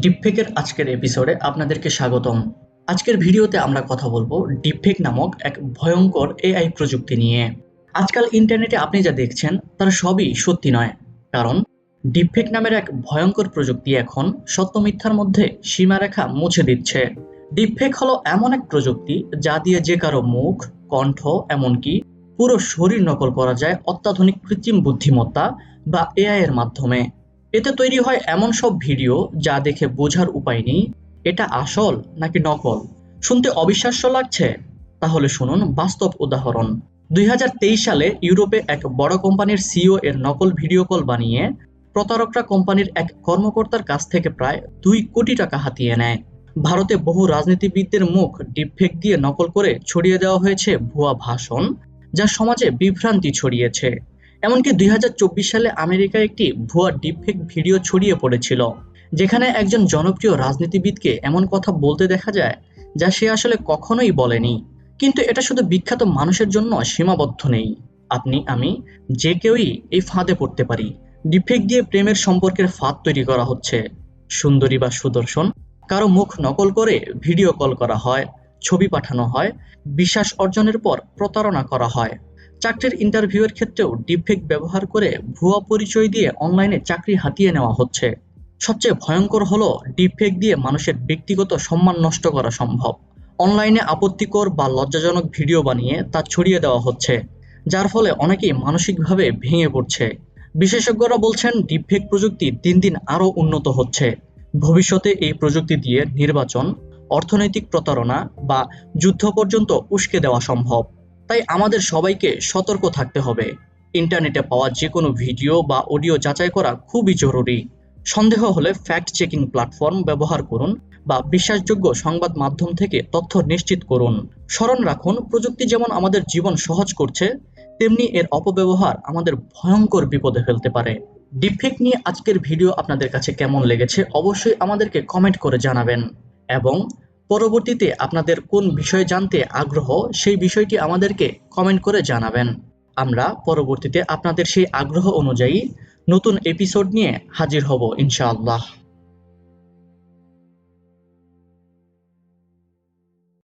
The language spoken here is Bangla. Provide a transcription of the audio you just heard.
ডিপফেকের আজকের এপিসোডে আপনাদেরকে স্বাগতম। আজকের ভিডিওতে আমরা কথা বলব ডিপফেক নামক এক ভয়ঙ্কর এআই প্রযুক্তি নিয়ে। আজকাল ইন্টারনেটে আপনি যা দেখছেন, তার সবই সত্যি নয়। কারণ ডিপফেক নামের এক ভয়ঙ্কর প্রযুক্তি এখন সত্য মিথ্যার মধ্যে সীমারেখা মুছে দিচ্ছে। ডিপফেক হলো এমন এক প্রযুক্তি যা দিয়ে যে কারও মুখ, কণ্ঠ, এমনকি পুরো শরীর নকল করা যায় অত্যাধুনিক কৃত্রিম বুদ্ধিমত্তা বা এআই এর মাধ্যমে। এতে তৈরি হয় এমন সব ভিডিও যা দেখে বোঝার উপায় নেই, এটা আসল নাকি নকল? শুনতে অবিশ্বাস্য লাগছে? তাহলে শুনুন বাস্তব উদাহরণ। দুই হাজার তেইশ সালে ইউরোপে এক বড় কোম্পানির সিও এর নকল ভিডিও কল বানিয়ে প্রতারকরা কোম্পানির এক কর্মকর্তার কাছ থেকে প্রায় দুই কোটি টাকা হাতিয়ে নেয়। ভারতে বহু রাজনীতিবিদদের মুখ ডিপফেক দিয়ে নকল করে ছড়িয়ে দেওয়া হয়েছে ভুয়া ভাষণ, যা সমাজে বিভ্রান্তি ছড়িয়েছে। এমনকি দুই হাজার চব্বিশ সালে আমেরিকায় একটি ভুয়া ডিপফেক ভিডিও ছড়িয়ে পড়েছিল, যেখানে একজন জনপ্রিয় রাজনীতিবিদকে এমন কথা বলতে দেখা যায় যা সে আসলে কখনোই বলেনি। কিন্তু এটা শুধু বিখ্যাত মানুষের জন্য সীমাবদ্ধ নেই। আপনি, আমি, যে কেউই এই ফাঁদে পড়তে পারি। ডিপফেক দিয়ে প্রেমের সম্পর্কের ফাঁদ তৈরি করা হচ্ছে। সুন্দরী বা সুদর্শন, কারও মুখ নকল করে ভিডিও কল করা হয়, ছবি পাঠানো হয়, বিশ্বাস অর্জনের পর প্রতারণা করা হয়। চাকরির ইন্টারভিউয়ের ক্ষেত্রেও ডিপফেক ব্যবহার করে ভুয়া পরিচয় দিয়ে অনলাইনে চাকরি হাতিয়ে নেওয়া হচ্ছে। সবচেয়ে ভয়ঙ্কর হলো ডিপফেক দিয়ে মানুষের ব্যক্তিগত সম্মান নষ্ট করা সম্ভব। অনলাইনে আপত্তিকর বা লজ্জাজনক ভিডিও বানিয়ে তা ছড়িয়ে দেওয়া হচ্ছে, যার ফলে অনেকেই মানসিকভাবে ভেঙে পড়ছে। বিশেষজ্ঞরা বলছেন ডিপফেক প্রযুক্তি দিন দিন আরও উন্নত হচ্ছে। ভবিষ্যতে এই প্রযুক্তি দিয়ে নির্বাচন, অর্থনৈতিক প্রতারণা বা যুদ্ধ পর্যন্ত উস্কে দেওয়া সম্ভব। তাই আমাদের সবাইকে সতর্ক থাকতে হবে। ইন্টারনেটে পাওয়া যে কোনো ভিডিও বা অডিও যাচাই করা খুবই জরুরি। সন্দেহ হলে ফ্যাক্ট চেকিং প্ল্যাটফর্ম ব্যবহার করুন বা বিশ্বাসযোগ্য সংবাদ মাধ্যম থেকে তথ্য নিশ্চিত করুন। স্মরণ রাখুন, প্রযুক্তি যেমন আমাদের জীবন সহজ করছে, তেমনি এর অপব্যবহার আমাদের ভয়ঙ্কর বিপদে ফেলতে পারে। ডিপফেক নিয়ে আজকের ভিডিও আপনাদের কাছে কেমন লেগেছে অবশ্যই আমাদেরকে কমেন্ট করে জানাবেন। এবং পরবর্তীতে আপনাদের কোন বিষয়ে জানতে আগ্রহ, সেই বিষয়টি আমাদেরকে কমেন্ট করে জানাবেন। আমরা পরবর্তীতে আপনাদের সেই আগ্রহ অনুযায়ী নতুন এপিসোড নিয়ে হাজির হব, ইনশাআল্লাহ।